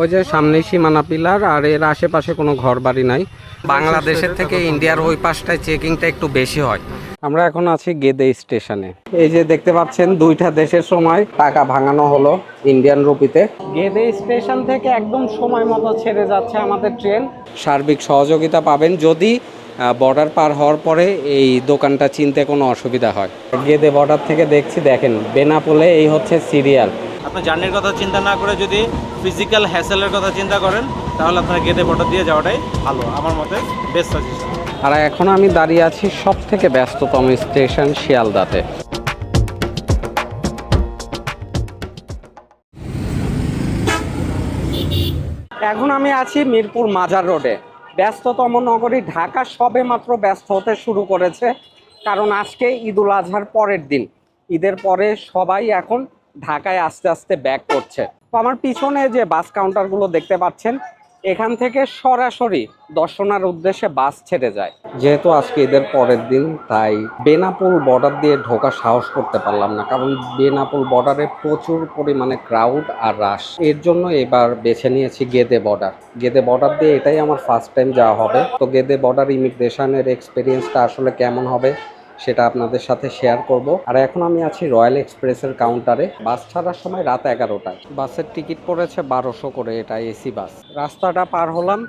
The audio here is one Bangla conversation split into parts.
ওই যে সামনে সীমানা পিলার আর এর আশেপাশে কোনো ঘর বাড়ি নাই। বাংলাদেশের থেকে ইন্ডিয়ার ওই পাশটায় চেকিংটা একটু বেশি হয়। আমরা এখন আছি গেদে স্টেশনে। এই যে দেখতে পাচ্ছেন দুইটা দেশের সময় টাকা ভাঙানো হলো ইন্ডিয়ান রুপিতে। গেদে স্টেশন থেকে একদম সময় মতো ছেড়ে যাচ্ছে আমাদের ট্রেন। সার্বিক সহযোগিতা পাবেন যদি বর্ডার পার হওয়ার পরে এই দোকানটা চিনতে কোনো অসুবিধা হয়। গেদে বর্ডার থেকে দেখছি দেখেন বেনাপোলে এই হচ্ছে সিরিয়াল আপনার জার্নির কথা চিন্তা না করে যদি ফিজিক্যাল হ্যাসেলের কথা চিন্তা করেন তাহলে আপনার গেটে বর্ডার দিয়ে যাওয়াটাই ভালো আমার মতে বেস্ট সাজেশন আর এখন আমি দাঁড়িয়ে আছি সব থেকে ব্যস্ততম স্টেশন শিয়ালদাতে। এখন আমি আছি মিরপুর মাজার রোডে। ব্যস্ততম নগরী ঢাকা সবে মাত্র ব্যস্ত হতে শুরু করেছে, কারণ আজকে ঈদুল আজহার পরের দিন। ঈদের পরে সবাই এখন ঢাকায় আস্তে আস্তে ব্যাক করছে। তো আমার পিছনে যে বাস কাউন্টারগুলো দেখতে পাচ্ছেন এখান থেকে সরাসরি দর্শনার উদ্দেশ্যে বাস ছেড়ে যায়। যেহেতু আজকে এদের পরের দিন, তাই বেনাপুল বর্ডার দিয়ে ঢোকা সাহস করতে পারলাম না, কারণ বেনাপুল বর্ডারে প্রচুর পরিমাণে ক্রাউড আর রাশ এর জন্য এবার বেছে নিয়েছি গেদে বর্ডার গেদে বর্ডার দিয়ে এটাই আমার ফার্স্ট টাইম যাওয়া হবে। তো গেদে বর্ডার ইমিগ্রেশনের এক্সপিরিয়েন্সটা আসলে কেমন হবে? সেটা আপনাদের সাথে শেয়ার করব। আর এখন আমি আছি রয়্যাল এক্সপ্রেসের কাউন্টারে বাস ছাড়ার সময় রাত এগারোটায়। বাসের টিকিট পড়েছে বারোশো করে, এটা এসি বাস। রাস্তাটা পার হলাম,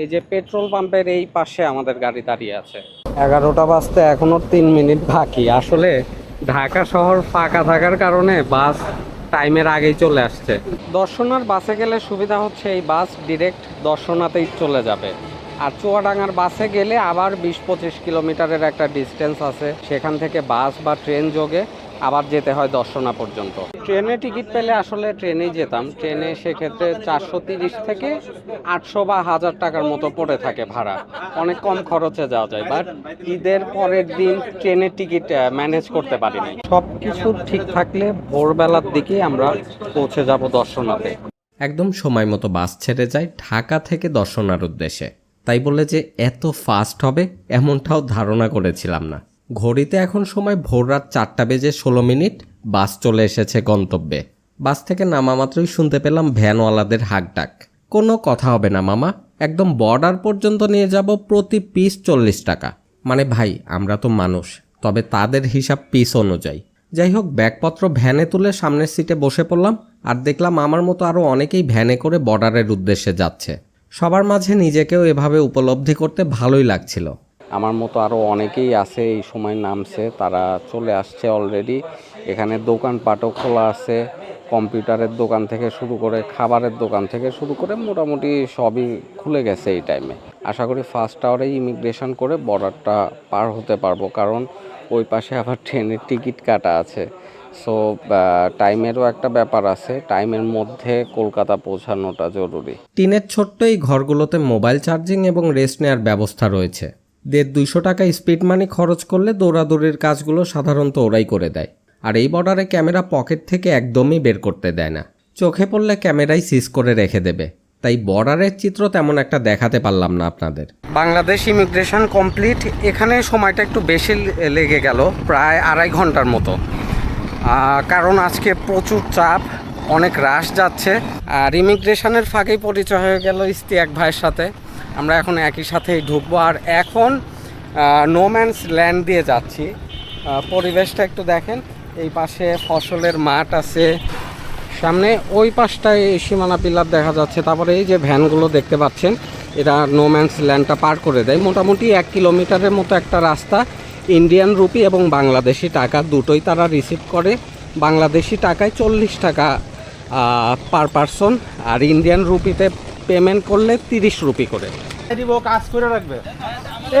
এই যে পেট্রোল পাম্পের এই পাশে আমাদের গাড়ি দাঁড়িয়ে আছে। এগারোটা বাজতে এখনও তিন মিনিট বাকি। আসলে ঢাকা শহর ফাঁকা থাকার কারণে বাস টাইমের আগেই চলে আসছে। দর্শনার বাসে গেলে সুবিধা হচ্ছে এই বাস ডিরেক্ট দর্শনাতেই চলে যাবে। আর চুয়াডাঙ্গার বাসে গেলে আবার বিশ পঁচিশ কিলোমিটারের একটা ডিস্টেন্স আছে। সেখান থেকে বাস বা ট্রেন যোগে আবার যেতে হয় দর্শনা পর্যন্ত। ট্রেনে টিকিট পেলে আসলে ট্রেনেই যেতাম। ট্রেনে সেক্ষেত্রে চারশো তিরিশ থেকে আটশো বা হাজার টাকার মতো পড়ে থাকে ভাড়া। অনেক কম খরচে যাওয়া যায় বাট ঈদের পরের দিন ট্রেনের টিকিট ম্যানেজ করতে পারিনি সব কিছু ঠিক থাকলে ভোরবেলার দিকেই আমরা পৌঁছে যাব দর্শনাতে। একদম সময় মতো বাস ছেড়ে যায় ঢাকা থেকে দর্শনার উদ্দেশ্যে। তাই বলে যে এত ফাস্ট হবে, এমনটাও ধারণা করেছিলাম না। ঘড়িতে এখন সময় ভোর রাত চারটা বেজে ষোলো মিনিট, বাস চলে এসেছে গন্তব্যে। বাস থেকে নামা মাত্রই শুনতে পেলাম ভ্যানওয়ালাদের হাকডাক। কোনো কথা হবে না, মামা। একদম বর্ডার পর্যন্ত নিয়ে যাব প্রতি পিস চল্লিশ টাকা। মানে ভাই, আমরা তো মানুষ, তবে তাদের হিসাব পিস অনুযায়ী। যাই হোক, ব্যাগপত্র ভ্যানে তুলে সামনের সিটে বসে পড়লাম, আর দেখলাম আমার মতো আরও অনেকেই ভ্যানে করে বর্ডারের উদ্দেশ্যে যাচ্ছে। সবার মাঝে নিজেকেও এভাবে উপলব্ধি করতে ভালোই লাগছিল। আমার মতো আরও অনেকেই আছে, এই সময় নামছে, তারা চলে আসছে অলরেডি এখানে দোকানপাটও খোলা আছে, কম্পিউটারের দোকান থেকে শুরু করে, খাবারের দোকান থেকে শুরু করে মোটামুটি সবই খুলে গেছে এই টাইমে আশা করি ফার্স্ট আওয়ারেই ইমিগ্রেশন করে বর্ডারটা পার হতে পারব, কারণ ওই পাশে আবার ট্রেনের টিকিট কাটা আছে। সো টাইমেরও একটা ব্যাপার আছে। টাইমের মধ্যে কলকাতা পৌঁছানোটা জরুরি। টিনের ছোট্ট এই ঘরগুলোতে মোবাইল চার্জিং এবং রেস্ট নেওয়ার ব্যবস্থা রয়েছে। দেড় দুইশো টাকা স্পিড মানি খরচ করলে দৌড়াদৌড়ির কাজগুলো সাধারণত ওরাই করে দেয়। আর এই বর্ডারে ক্যামেরা পকেট থেকে একদমই বের করতে দেয় না। চোখে পড়লে ক্যামেরাই সিজ করে রেখে দেবে। তাই বর্ডারের চিত্র তেমন একটা দেখাতে পারলাম না আপনাদের। বাংলাদেশ ইমিগ্রেশন কমপ্লিট এখানে সময়টা একটু বেশি লেগে গেল প্রায় আড়াই ঘণ্টার মতো। কারণ আজকে প্রচুর চাপ, অনেক রাশ যাচ্ছে। আর ইমিগ্রেশনের ফাঁকেই পরিচয় হয়ে গেল এক ভাইয়ের সাথে। আমরা এখন একই সাথেই ঢুকবো। আর এখন নোম্যান্স ল্যান্ড দিয়ে যাচ্ছি। পরিবেশটা একটু দেখেন। এই পাশে ফসলের মাঠ আছে। সামনে ওই পাশটায় সীমানা পিলার দেখা যাচ্ছে। তারপরে এই যে ভ্যানগুলো দেখতে পাচ্ছেন, এরা নোম্যান্স ল্যান্ডটা পার করে দেয়। মোটামুটি এক কিলোমিটারের মতো একটা রাস্তা। ইন্ডিয়ান রুপি এবং বাংলাদেশি টাকা দুটোই তারা রিসিভ করে। বাংলাদেশি টাকায় চল্লিশ টাকা পার পারসন আর ইন্ডিয়ান রুপিতে পেমেন্ট করলে তিরিশ রুপি করে। দিব কাজ করে রাখবে।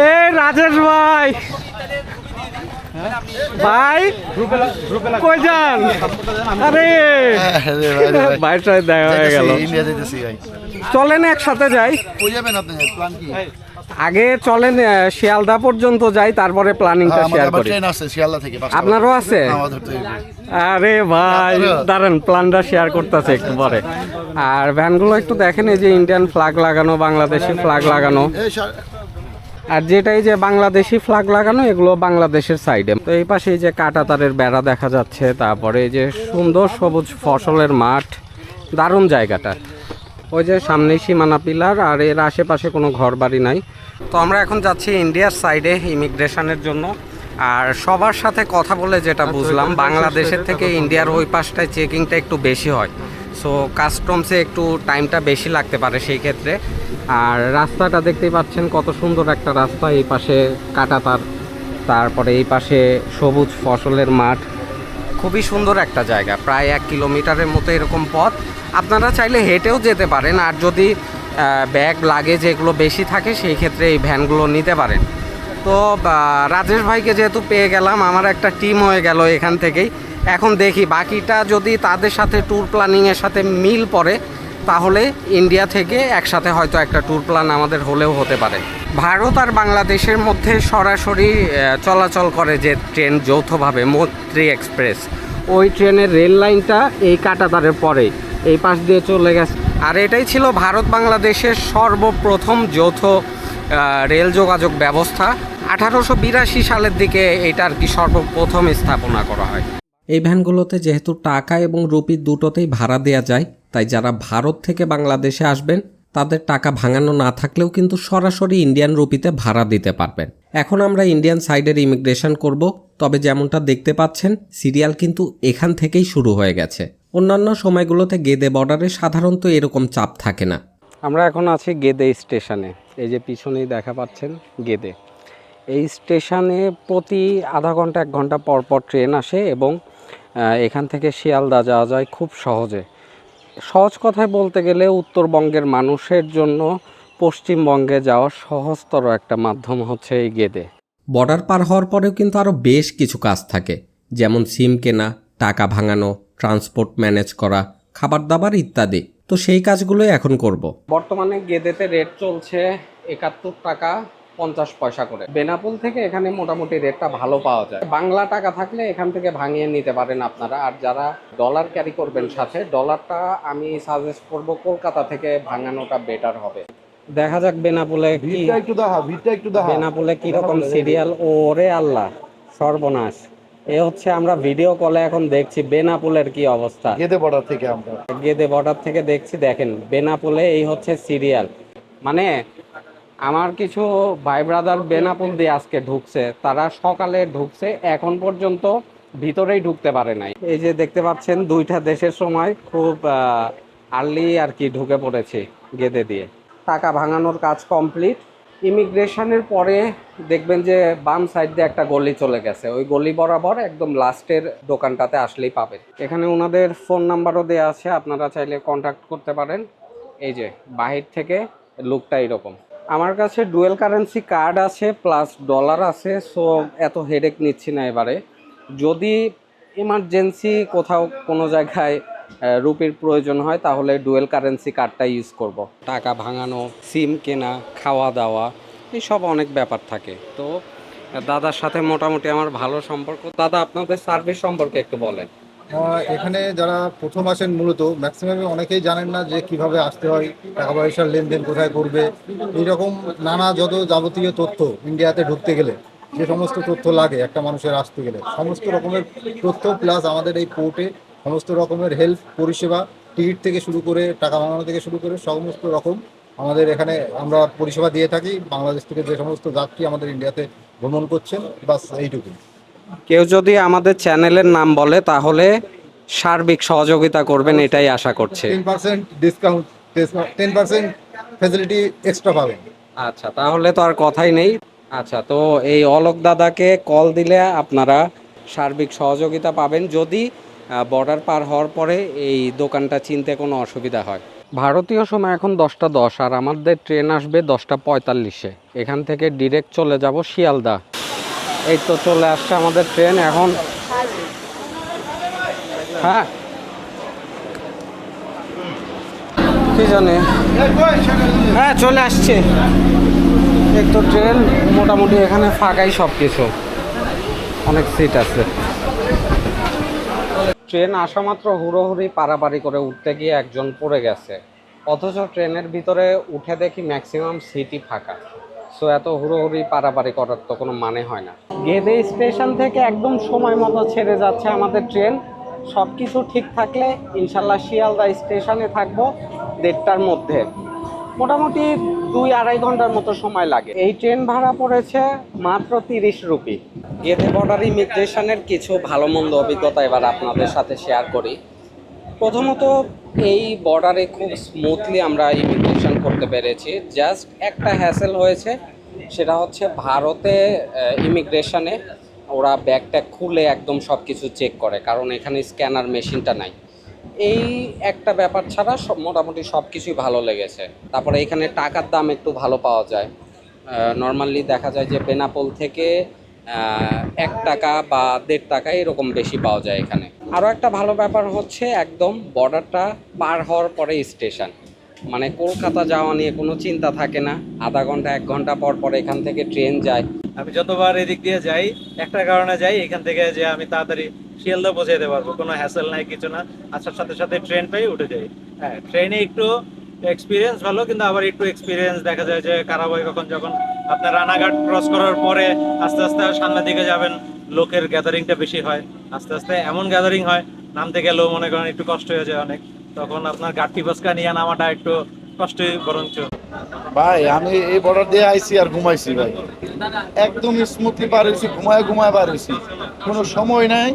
এ রাজেশ ভাই। ভাই কই যান? আরে। ভাইটা দেখা হয়ে গেল চলেন একসাথে যাই। কই যাবেন আপনি? প্ল্যান কি? আগে চলেন শিয়ালদা পর্যন্ত যাই তারপরে প্ল্যানিংটা শেয়ার করি। ট্রেন আছে শিয়ালদা থেকে আপনারও আছে? আরে ভাই দাঁড়ান প্ল্যানটা শেয়ার করতেছে একটু পরে। আর ভ্যানগুলো একটু দেখেন এই যে ইন্ডিয়ান ফ্ল্যাগ লাগানো বাংলাদেশি ফ্ল্যাগ লাগানো। আর যেটাই যে বাংলাদেশি ফ্ল্যাগ লাগানো এগুলো বাংলাদেশের সাইডে তো এই পাশে এই যে কাঁটাতারের বেড়া দেখা যাচ্ছে তারপরে এই যে সুন্দর সবুজ ফসলের মাঠ দারুণ জায়গাটা। ওই যে সামনেই সীমানা পিলার আর এর আশেপাশে কোনো ঘর বাড়ি নাই। তো আমরা এখন যাচ্ছি ইন্ডিয়ার সাইডে ইমিগ্রেশনের জন্য। আর সবার সাথে কথা বলে যেটা বুঝলাম বাংলাদেশের থেকে ইন্ডিয়ার ওই পাশটায় চেকিংটা একটু বেশি হয়। সো কাস্টমসে একটু টাইমটা বেশি লাগতে পারে সেই ক্ষেত্রে। আর রাস্তাটা দেখতেই পাচ্ছেন কত সুন্দর একটা রাস্তা এই পাশে কাটা তার তারপরে এই পাশে সবুজ ফসলের মাঠ। খুবই সুন্দর একটা জায়গা প্রায় এক কিলোমিটারের মতো এরকম পথ। আপনারা চাইলে হেঁটেও যেতে পারেন আর যদি ব্যাগ, লাগেজ এগুলো বেশি থাকে, সেই ক্ষেত্রে এই ভ্যানগুলো নিতে পারেন। তো রাজেশ ভাইকে যেহেতু পেয়ে গেলাম, আমার একটা টিম হয়ে গেল এখান থেকেই। এখন দেখি, বাকিটা যদি তাদের সাথে ট্যুর প্ল্যানিংয়ের সাথে মিল পড়ে, তাহলে ইন্ডিয়া থেকে একসাথে হয়তো একটা ট্যুর প্ল্যান আমাদের হলেও হতে পারে। ভারত আর বাংলাদেশের মধ্যে সরাসরি চলাচল করে যে ট্রেন যৌথভাবে মৈত্রী এক্সপ্রেস। ওই ট্রেনের রেল লাইনটা এই কাটাতারের পরে এই পাশ দিয়ে চলে গেছে। আর এটাই ছিল ভারত বাংলাদেশের সর্বপ্রথম যৌথ রেল যোগাযোগ ব্যবস্থা। আঠারোশো বিরাশি সালের দিকে এটা আর কি সর্বপ্রথম স্থাপনা করা হয়। এই ভ্যানগুলোতে যেহেতু টাকা এবং রুপি দুটোতেই ভাড়া দেওয়া যায়, তাই যারা ভারত থেকে বাংলাদেশে আসবেন, তাদের টাকা ভাঙানো না থাকলেও কিন্তু সরাসরি ইন্ডিয়ান রুপিতে ভাড়া দিতে পারবেন। এখন আমরা ইন্ডিয়ান সাইডের ইমিগ্রেশন করব, তবে যেমনটা দেখতে পাচ্ছেন, সিরিয়াল কিন্তু এখান থেকেই শুরু হয়ে গেছে। অন্যান্য সময়গুলোতে গেদে বর্ডারে সাধারণত এরকম চাপ থাকে না। আমরা এখন আছি গেদে স্টেশনে। এই যে পিছনেই দেখা পাচ্ছেন গেদে। এই স্টেশনে প্রতি আধা ঘণ্টা এক ঘণ্টা পর পর ট্রেন আসে এবং এখান থেকে শিয়ালদা যাওয়া যায় খুব সহজে। সহজ কথায় বলতে গেলে উত্তরবঙ্গের মানুষের জন্য পশ্চিমবঙ্গে যাওয়ার সহজতর একটা মাধ্যম হচ্ছে এই গেদে। বর্ডার পার হওয়ার পরেও কিন্তু আরও বেশ কিছু কাজ থাকে। যেমন সিম কেনা টাকা ভাঙানো ট্রান্সপোর্ট ম্যানেজ করা খাবার দাবার ইত্যাদি। তো সেই কাজগুলোই এখন করব। বর্তমানে গেদেতে রেট চলছে একাত্তর টাকা পঞ্চাশ পয়সা করে। বেনাপুল থেকে এখানে মোটামুটি রেটটা ভালো পাওয়া যায়। বাংলা টাকা থাকলে এখান থেকে ভাঙিয়ে নিতে পারেন আপনারা। আর যারা ডলার ক্যারি করবেন সাথে ডলারটা আমি সাজেস্ট করব কলকাতা থেকে ভাঙানোটা বেটার হবে। দেখা যাক বেনাপুলে কি একটু দেখা ভিড়টা একটু দেখা। বেনাপুলে কীরকম সিরিয়াল ওরে আল্লাহ সর্বনাশ। এ হচ্ছে আমরা ভিডিও কলে এখন দেখছি বেনাপুলের কি অবস্থা। গেদে বর্ডার থেকে আমরা। গেদে বর্ডার থেকে দেখছি দেখেন বেনাপোলে এই হচ্ছে সিরিয়াল মানে আমার কিছু ভাই ব্রাদার বেনাপোল দিয়ে আজকে ঢুকছে তারা সকালে ঢুকছে এখন পর্যন্ত ভিতরেই ঢুকতে পারে নাই। এই যে দেখতে পাচ্ছেন দুইটা দেশের সময় খুব আর্লি আর কি ঢুকে পড়েছে গেদে দিয়ে। টাকা ভাঙানোর কাজ কমপ্লিট ইমিগ্রেশনের পরে দেখবেন যে বাম সাইড দিয়ে একটা গলি চলে গেছে। ওই গলি বরাবর একদম লাস্টের দোকানটাতে আসলেই পাবেন। এখানে ওনাদের ফোন নাম্বারও দেওয়া আছে, আপনারা চাইলে কন্ট্যাক্ট করতে পারেন। এই যে, বাহির থেকে লুকটা এরকম। আমার কাছে ডুয়েল কারেন্সি কার্ড আছে প্লাস ডলার আছে সো এত হেডেক নিচ্ছি না এবারে। যদি ইমার্জেন্সি কোথাও কোনো জায়গায় রুপির প্রয়োজন হয় তাহলে ডুয়েল কারেন্সি কার্ডটা ইউজ করব। টাকা ভাঙানো সিম কেনা খাওয়া দাওয়া এইসব অনেক ব্যাপার থাকে। তো দাদার সাথে মোটামুটি আমার ভালো সম্পর্ক। দাদা আপনাদের সার্ভিস সম্পর্কে একটু বলেন। এখানে যারা প্রথম আসেন মূলত ম্যাক্সিমাম অনেকেই জানেন না যে কীভাবে আসতে হয় টাকা পয়সার লেনদেন কোথায় করবে। এইরকম নানা যত যাবতীয় তথ্য ইন্ডিয়াতে ঢুকতে গেলে যে সমস্ত তথ্য লাগে একটা মানুষের আসতে গেলে সমস্ত রকমের তথ্য প্লাস আমাদের এই পোর্টে সমস্ত রকমের হেল্প পরিষেবা টিকিট থেকে শুরু করে টাকা ভাঙানো থেকে শুরু করে সমস্ত রকম আমাদের এখানে আমরা পরিষেবা দিয়ে থাকি। বাংলাদেশ থেকে যে সমস্ত যাত্রী আমাদের ইন্ডিয়াতে ভ্রমণ করছেন বাস এইটুকুই। কেউ যদি আমাদের চ্যানেলের নাম বলে তাহলে সার্বিক সহযোগিতা করবেন এটাই আশা করছে। Ten percent discount ten percent facility extra পাবেন। আচ্ছা তাহলে তো আর কথাই নেই। আচ্ছা তো এই অলোক দাদাকে কল দিলে আপনারা সার্বিক সহযোগিতা পাবেন। যদি বর্ডার পার হওয়ার পরে এই দোকানটা চিনতে কোনো অসুবিধা হয়। ভারতীয় সময় এখন দশটা দশ, আর আমাদের ট্রেন আসবে দশটা পঁয়তাল্লিশে। এখান থেকে ডিরেক্ট চলে যাব শিয়ালদা। এই তো চলে আসছে আমাদের ট্রেন, এখন হ্যাঁ। কি জানে? হ্যাঁ চলে আসছে। এই তো ট্রেন, মোটামুটি এখানে ফাঁকাই সব কিছু অনেক সিট আছে। ট্রেন আসা মাত্র হুড়োহুড়ি পারাপারি করে উঠতে গিয়ে একজন পড়ে গেছে। অথচ ট্রেনের ভিতরে উঠে দেখি ম্যাক্সিমাম সিটই ফাঁকা। সো এত হুড়োহুড়ি পারাপারি করার তো কোনো মানে হয় না। গেদে স্টেশন থেকে একদম সময় মতো ছেড়ে যাচ্ছে আমাদের ট্রেন। সব কিছু ঠিক থাকলে ইনশাল্লাহ শিয়ালদা স্টেশনে থাকব দেড়টার মধ্যে। মোটামুটি দুই আড়াই ঘণ্টার মতো সময় লাগে। এই ট্রেন ভাড়া পড়েছে মাত্র তিরিশ রুপি। গেদে বর্ডার ইমিগ্রেশনের কিছু ভালো মন্দ অভিজ্ঞতা এবার আপনাদের সাথে শেয়ার করি। প্রথমত, এই বর্ডারে খুব স্মুথলি আমরা ইমিগ্রেশন করতে পেরেছি। জাস্ট একটা হ্যাসেল হয়েছে, সেটা হচ্ছে ভারতে ইমিগ্রেশনে ওরা ব্যাগটা খুলে একদম সব কিছু চেক করে, কারণ এখানে স্ক্যানার মেশিনটা নাই। এই একটা ব্যাপার ছাড়া সব মোটামুটি সব কিছুই ভালো লেগেছে। তারপরে এখানে টাকার দাম একটু ভালো পাওয়া যায়। নর্মালি দেখা যায় যে বেনাপোল থেকে এক টাকা বা দেড় টাকা এরকম বেশি পাওয়া যায় এখানে। আরও একটা ভালো ব্যাপার হচ্ছে একদম বর্ডারটা পার হওয়ার পরে স্টেশন মানে কলকাতা যাওয়া নিয়ে কোনো চিন্তা থাকে না। আধা ঘণ্টা, এক ঘণ্টা পর পর এখান থেকে ট্রেন যায়। আমি যতবার এদিক দিয়ে যাই, একটা কারণে যাই, এখান থেকে যে আমি তাড়াতাড়ি শিয়ালদা পৌঁছে যেতে পারব। কোনো হ্যাসেল নাই, কিছু না। আসার সাথে সাথে ট্রেন পেয়ে উঠে যাই। হ্যাঁ ট্রেনে একটু এক্সপিরিয়েন্স ভালো, কিন্তু আবার একটু এক্সপিরিয়েন্স দেখা যায় যে কারাবাই কখন যখন আপনার রানাঘাট ক্রস করার পরে আস্তে আস্তে সামনের দিকে যাবেন, লোকের গ্যাদারিংটা বেশি হয়। আস্তে আস্তে এমন গ্যাদারিং হয়, নামতে গেলেও মনে করেন একটু কষ্ট হয়ে যায় অনেক। তখন আপনার গাঠি বসকা নিয়ে নামাটা একটু কষ্টই বরঞ্চ। ভাই, আমি এই বর্ডার দিয়ে আইছি আর ঘুমাইছি ভাই। একদম স্মুথলি পার হয়েছি ঘুমায় ঘুমায় পার হয়েছি কোনো সময় নাই,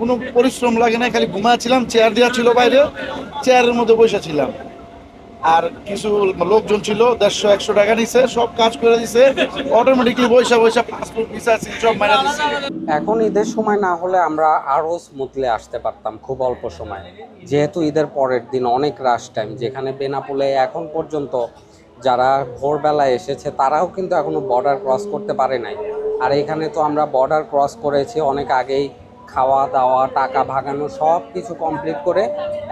কোনো পরিশ্রম লাগে না খালি ঘুমাচ্ছিলাম চেয়ার দেওয়া ছিল বাইরে চেয়ারের মধ্যে বসে ছিলাম। আর কিছু লোকজন ছিল, দেড়শো, একশো টাকা নিছে, সব কাজ করে দিছে অটোমেটিকলি বৈশা বৈশা পাসপোর্ট ভিসা সব মারা দিছে। এখন ঈদের সময় না হলে আমরা আরও স্মুথলি আসতে পারতাম, খুব অল্প সময়ে। যেহেতু ঈদের পরের দিন অনেক রাশ টাইম যেখানে বেনাপোলে এখন পর্যন্ত যারা ভোরবেলায় এসেছে, তারাও কিন্তু এখনও বর্ডার ক্রস করতে পারে নাই। আর এখানে তো আমরা বর্ডার ক্রস করেছি, অনেক আগেই খাওয়া দাওয়া, টাকা ভাগানো সব কিছু কমপ্লিট করে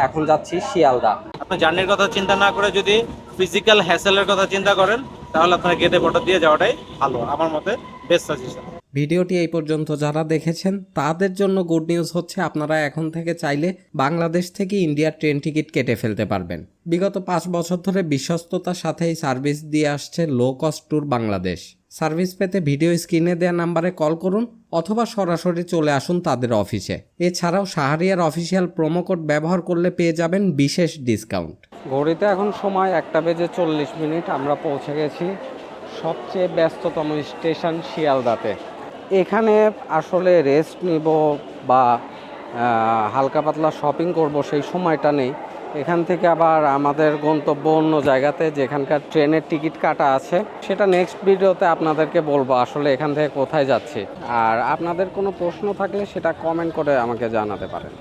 এখন যাচ্ছি শিয়ালদা। আপনি জার্নির কথা চিন্তা না করে যদি ফিজিক্যাল হ্যাসেলের কথা চিন্তা করেন, তাহলে আপনার গেটে বর্ডার দিয়ে যাওয়াটাই ভালো, আমার মতে বেস্ট সাজেশন ভিডিওটি এই পর্যন্ত যারা দেখেছেন, তাদের জন্য গুড নিউজ হচ্ছে আপনারা এখন থেকে চাইলে বাংলাদেশ থেকে ইন্ডিয়ার ট্রেন টিকিট কেটে ফেলতে পারবেন। বিগত পাঁচ বছর ধরে বিশ্বস্ততার সাথে এই সার্ভিস দিয়ে আসছে low cost tour Bangladesh. Service পেতে ভিডিও স্ক্রিনে দেওয়া নাম্বারে কল করুন অথবা সরাসরি চলে আসুন তাদের অফিসে। এছাড়াও শাহরিয়ার অফিসিয়াল প্রোমো কোড ব্যবহার করলে পেয়ে যাবেন বিশেষ ডিসকাউন্ট ঘড়িতে এখন সময় একটা বেজে চল্লিশ মিনিট, আমরা পৌঁছে গেছি সবচেয়ে ব্যস্ততম স্টেশন শিয়ালদাতে। এখানে আসলে রেস্ট নিব বা হালকা পাতলা শপিং করব সেই সময়টা নেই। এখান থেকে আবার আমাদের গন্তব্য অন্য জায়গাতে যেখানকার ট্রেনের টিকিট কাটা আছে। সেটা নেক্সট ভিডিওতে আপনাদেরকে বলব আসলে এখান থেকে কোথায় যাচ্ছি। আর আপনাদের কোনো প্রশ্ন থাকলে সেটা কমেন্ট করে আমাকে জানাতে পারেন।